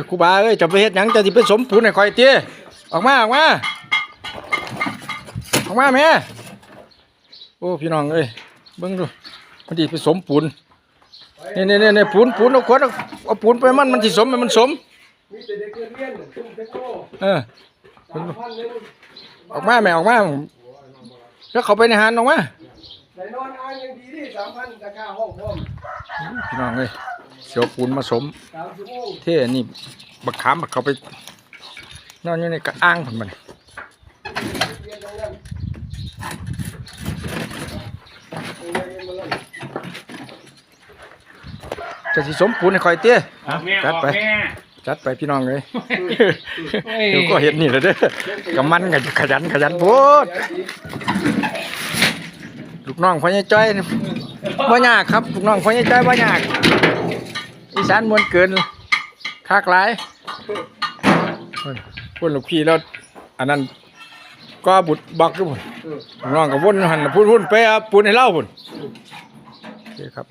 ยครูบาเอ้ยจะไปเฮ็ดหยังจะสิไปสมปูนให้ข่อยเตี้ยออกมาออกมาออกมาแม่โอ้พี่น้องเอ้ยเบิ่งดูมันสิไปสมปูนนี่นี่นี่นี่ปูนปูนเอาขวดเอาเอาปูนไปมันมันสิสมให้มันสมมีแต่เด็กเรียนทุ่มเทคโนเออสามพันเลยออกมาแม่ออกมาแล้วเขาไปในหานออกมา ไหนนอนอ้างยังดีดิสามพันราคาห้องพร้อม พี่น้องเอ้ย เสียวปูนมาสมสามชั่วโมงเท่นี่บักขามบักเขาไปนอนอยู่ในกระอ้างผมมันเรียนตรงนั้นโรงเรียนมาแล้วจะสิสมปูนให้คอยเตี้ยออกแม่จัดออกไปแม่จัดไปพี่น้องเลยเฮ้ยเดี๋ยวก็เห็นนี่แหละเด้อกับมันกับขยันขยันโพดลูกน้องพ่อใหญ่จ้อยนี่บ่ยากครับ ลูกน้องพ่อใหญ่จ้อยบ่ยากอี สานมวนเกินคากหลายพุ่นลูกพี่แล้วอันนั้นก็บุดบักทุกคนกน้องก็วนหันพุ่นพุ่นไปเอาปูนให้เล่าพุ่นโอเคครับ